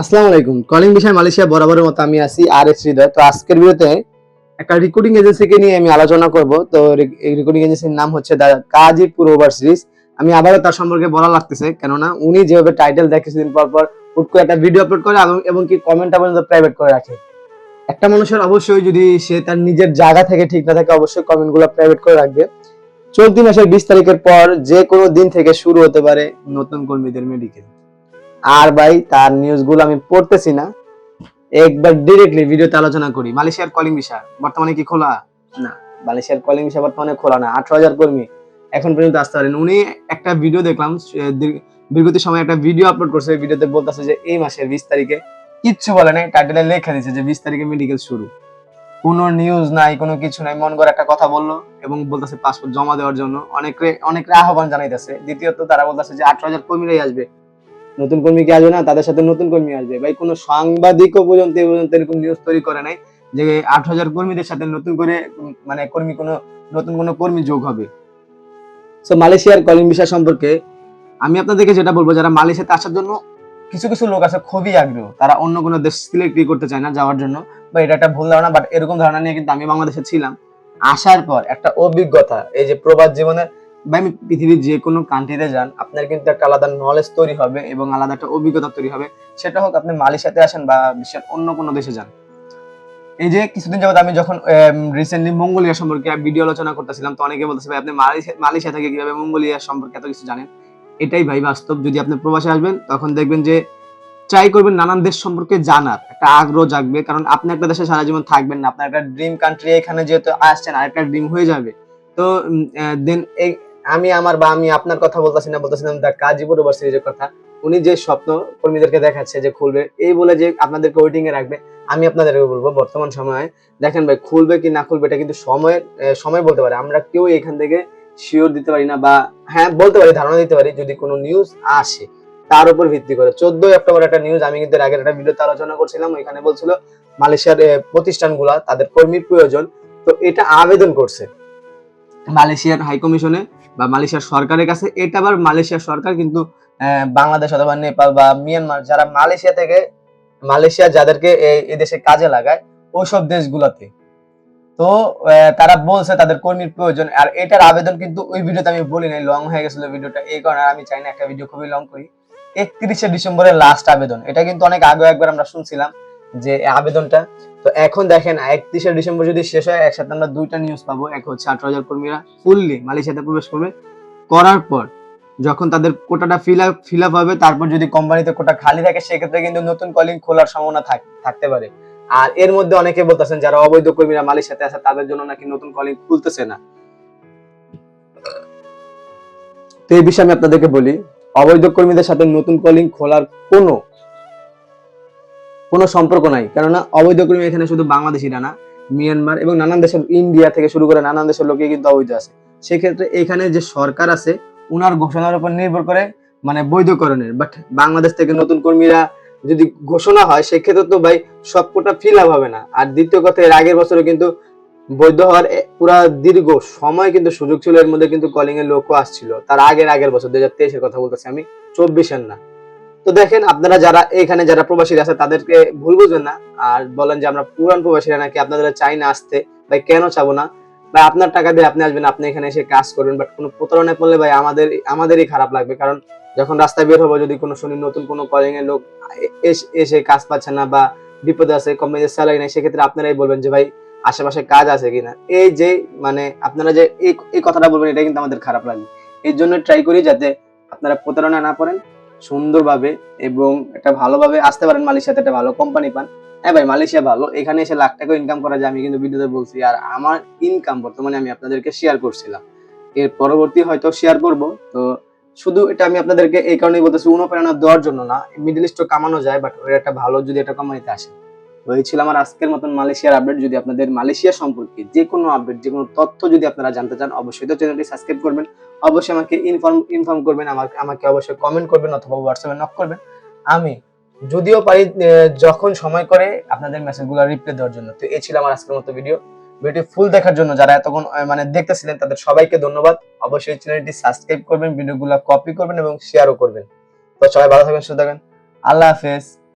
আসসালামু আলাইকুম। কলিং বিষয় মালয়েশিয়া বরাবরের মতো আমি আছি আর এস হৃদয় তো আজকের ভিডিওতে একটা রিক্রুটিং এজেন্সিকে নিয়ে আমি আলোচনা করব। তো এই রিক্রুটিং এজেন্সির নাম হচ্ছে দা কাজীপুর ওভারসিজ আমি আবারও তার সম্পর্কে বলা লাগতেছে, কেননা উনি যেভাবে টাইটেল দেয় কিছুদিন পর পর হুট করে একটা ভিডিও আপলোড করে এবং কি কমেন্টটা পর্যন্ত প্রাইভেট করে রাখে। একটা মানুষের অবশ্যই যদি সে তার নিজের জায়গা থেকে ঠিক না থাকে, অবশ্যই কমেন্টগুলো প্রাইভেট করে রাখবে। চলতি মাসের বিশ তারিখের পর যে কোনো দিন থেকে শুরু হতে পারে নতুন কর্মীদের মেডিকেল আর ভাই, তার নিউজগুলো আমি পড়তেছি না। একবার ডিরেক্টলি ভিডিওতে আলোচনা করি। মালয়েশিয়ার কলিং ভিসা বর্তমানে কি খোলা? না, মালয়েশিয়ার কলিং ভিসা বর্তমানে খোলা না। আঠারো হাজার কর্মী। এখন পর্যন্ত আসতে পারেন। উনি একটা ভিডিও দেখলাম বিগত সময় একটা ভিডিও আপলোড করছে। ভিডিওতে বলতেছে যে, এই মাসের বিশ তারিখে কিচ্ছু বলে নাই। টাইটেলে লেখা দিয়েছে যে, বিশ তারিখে মেডিকেল শুরু। কোনো নিউজ নাই, কোনো কিছু নাই। মন করে একটা কথা বলল এবং বলতেছে পাসপোর্ট জমা দেওয়ার জন্য। অনেকে অনেকে আহ্বান জানাইতেছে। দ্বিতীয়ত তারা বলতেছে যে, আঠারো হাজার কর্মীরাই আসবে। নতুন কর্মী কি আসবে না? তাদের সাথে নতুন কর্মী আসবে। ভাই, কোনো সাংবাদিকও পর্যন্ত এই পর্যন্ত এরকম নিউজ তৈরি করে নাই যে আট হাজার কর্মীদের সাথে নতুন করে মানে কর্মী কোনো, নতুন কোনো কর্মী যোগ হবে। সো মালয়েশিয়ার কলিং বিষয় সম্পর্কে আমি আপনাদেরকে যেটা বলব, যারা মালয়েশিয়াতে আসার জন্য কিছু কিছু লোক আছে খুবই আগ্রহ, তারা অন্য কোনো দেশ সিলেক্ট করতে চায় না যাওয়ার জন্য। বা এটা একটা ভুল ধারণা বাট এরকম ধারণা নিয়ে কিন্তু আমি বাংলাদেশে ছিলাম। আসার পর একটা অভিজ্ঞতা, এই যে প্রবাস জীবনের বা আমি পৃথিবীর যে কোনো কান্ট্রিতে যান, আপনার কিন্তু একটা আলাদা নলেজ তৈরি হবে এবং আলাদা একটা অভিজ্ঞতা তৈরি হবে। সেটা হোক আপনি মালয়েশিয়াতে আসেন বা বিশ্বের অন্য কোনো দেশে যান। এই যে কিছুদিন যাবত আমি যখন রিসেন্টলি মঙ্গোলিয়া সম্পর্কে ভিডিও আলোচনা করতেছিলাম, তো অনেকে বলতেছে, ভাই, আপনি মালয়েশিয়া থেকে কীভাবে মঙ্গোলিয়া সম্পর্কে এত কিছু জানেন? এটাই ভাই বাস্তব। যদি আপনি প্রবাসে আসবেন, তখন দেখবেন যে ট্রাই করবেন নানান দেশ সম্পর্কে জানার। একটা আগ্রহ জাগবে, কারণ আপনি একটা দেশে সারা জীবন থাকবেন না। আপনার একটা ড্রিম কান্ট্রি এখানে যেহেতু আসছেন, আরেকটা ড্রিম হয়ে যাবে। তো দেন আমি আমার বা আমি আপনার কথা বলতেছি না বলতেছিলাম দা কাজীপুর সিরিজের কথা। উনি যে স্বপ্ন কর্মীদেরকে দেখাচ্ছে যে খুলবে এই বলে যে আপনাদেরকে ওয়েটিং এ রাখবে আমি আপনাদেরকে বলব বর্তমান সময়ে দেখেন ভাই খুলবে কি না খুলবে এটা কিন্তু সময়ের আহ, সময় বলতে পারে। আমরা কেউ এখান থেকে শিওর দিতে পারি না বা হ্যাঁ বলতে পারি ধারণা দিতে পারি যদি কোনো নিউজ আসে তার উপর ভিত্তি করে। চোদ্দই অক্টোবর একটা নিউজ আমি কিন্তু আগের একটা ভিডিওতে আলোচনা করছিলাম ওইখানে বলছিল মালয়েশিয়ার প্রতিষ্ঠানগুলা তাদের কর্মীর প্রয়োজন তো এটা আবেদন করছে। মালয়েশিয়ার হাই কমিশনে বা মালয়েশিয়ার সরকারের কাছে, এটা আবার মালয়েশিয়ার সরকার, কিন্তু বাংলাদেশ অথবা নেপাল বা মিয়ানমার যারা মালয়েশিয়া থেকে, মালয়েশিয়া যাদেরকে এই- দেশে কাজে লাগায়, ওইসব দেশগুলোতে। তো তারা বলছে তাদের কর্মীর প্রয়োজন, আর এটার আবেদন কিন্তু ওই ভিডিওতে আমি বলি নাই লং হয়ে গেছিল ভিডিওটা, এই কারণে আমি চাই না একটা ভিডিও খুবই লং করি। একত্রিশে ডিসেম্বরের লাস্ট আবেদন, এটা কিন্তু অনেক আগে একবার আমরা শুনছিলাম যে আবেদনটা। তো এখন দেখেন, একত্রিশে ডিসেম্বর যদি শেষ হয়, একসাথে আমরা দুইটা নিউজ পাবো। এক হচ্ছে আঠারো হাজার কর্মীরা ফুললি মালয়েশিয়াতে প্রবেশ করবে। করার পর যখন তাদের কোটাটা ফিল আপ ফিল আপ হবে, তারপর যদি কোম্পানিতে কোটা খালি থাকে, সেক্ষেত্রে কিন্তু নতুন কলিং খোলার সম্ভাবনা থাক- থাকতে পারে। আর এর মধ্যে অনেকে বলতেছেন, যারা অবৈধ কর্মীরা মালয়েশিয়াতে আছে, তাদের জন্য নাকি নতুন কলিং খুলতেছে না। তো এই বিষয়ে আমি আপনাদেরকে বলি, অবৈধ কর্মীদের সাথে নতুন কলিং খোলার কোনো কোনো সম্পর্ক নাই। কেননা অবৈধ কর্মী এখানে শুধু বাংলাদেশিরা না, মিয়ানমার এবং নানান দেশের ইন্ডিয়া থেকে শুরু করে নানান দেশের লোকে কিন্তু অবৈধ আছে। সেক্ষেত্রে এখানে যে সরকার আছে, উনার ঘোষণার উপর নির্ভর করে মানে বৈধকরণের। বাট বাংলাদেশ থেকে নতুন কর্মীরা যদি ঘোষণা হয়, সেক্ষেত্রে তো ভাই সব কোটা ফিল আপ হবে না। আর দ্বিতীয় কথা, এর আগের বছরে কিন্তু বৈধ হওয়ার পুরা দীর্ঘ সময় কিন্তু সুযোগ ছিল। এর মধ্যে কিন্তু কলিং এর লোকও আসছিল। তার আগের আগের বছর দুই হাজার তেইশের কথা বলতেছি আমি, চব্বিশের না। তো দেখেন, আপনারা যারা এখানে যারা প্রবাসীরা আছে, তাদেরকে ভুল বুঝবেন না। আর বলেন যে, আমরা পুরান প্রবাসীরা নাকি আপনাদের চাই না আসতে, ভাই কেন চাবো না? ভাই আপনার টাকা দিয়ে আপনি আসবেন, আপনি এখানে এসে কাজ করবেন বাট কোনো প্রতারণায় পড়লে ভাই আমাদের, আমাদেরই খারাপ লাগবে। কারণ যখন রাস্তায় বের হব, যদি কোনো শুনি নতুন কোনো কলিং এর লোক এসে কাজ পাচ্ছে না বা বিপদে আছে কোম্পানিতে স্যালারি নাই, সেক্ষেত্রে আপনারাই বলবেন যে, ভাই, আশেপাশে কাজ আছে কিনা? এই যে মানে আপনারা যে, এই কথাটা বলবেন এটা কিন্তু আমাদের খারাপ লাগবে এর জন্য ট্রাই করি যাতে আপনারা প্রতারণা না পড়েন সুন্দরভাবে এবং একটা ভালোভাবে আসতে পারেন মালয়েশিয়াতে একটা ভালো কোম্পানি পান। হ্যাঁ ভাই, মালয়েশিয়া ভালো। এখানে এসে লাখ টাকা ইনকাম করা যায়, আমি কিন্তু ভিডিওতে বলছি। আর আমার ইনকাম বর্তমানে আমি আপনাদেরকে শেয়ার করছিলাম। এর পরবর্তী হয়তো শেয়ার করব। তো শুধু এটা আমি আপনাদেরকে এই কারণেই বলতেছি অনুপ্রেরণা দেওয়ার জন্য না মিডল ইস্ট কামানো যায় বাট ওর একটা ভালো যদি একটা কোম্পানিতে আসে। এই ছিল আমার আজকের মতন মালয়েশিয়ার আপডেট যদি আপনাদের মালয়েশিয়া সম্পর্কে যে কোনো আপডেট যে কোনো তথ্য যদি আপনারা জানতে চান, অবশ্যই তো চ্যানেলটি সাবস্ক্রাইব করবেন। অবশ্যই আমাকে ইনফর্ম ইনফর্ম করবেন, আমাকে আমাকে অবশ্যই কমেন্ট করবেন অথবা হোয়াটসঅ্যাপে নক করবেন। আমি যদিও পারি যখন সময় করে আপনাদের মেসেজগুলো রিপ্লাই দেওয়ার জন্য। তো এই ছিল আমার আজকের মতো ভিডিও ভিডিও ফুল দেখার জন্য যারা এতক্ষণ মানে দেখতেছিলেন, তাদের সবাইকে ধন্যবাদ। অবশ্যই চ্যানেলটি সাবস্ক্রাইব করবেন ভিডিওগুলো কপি করবেন এবং শেয়ারও করবেন। তো সবাই ভালো থাকবেন, সুস্থ থাকবেন। আল্লাহ হাফেজ।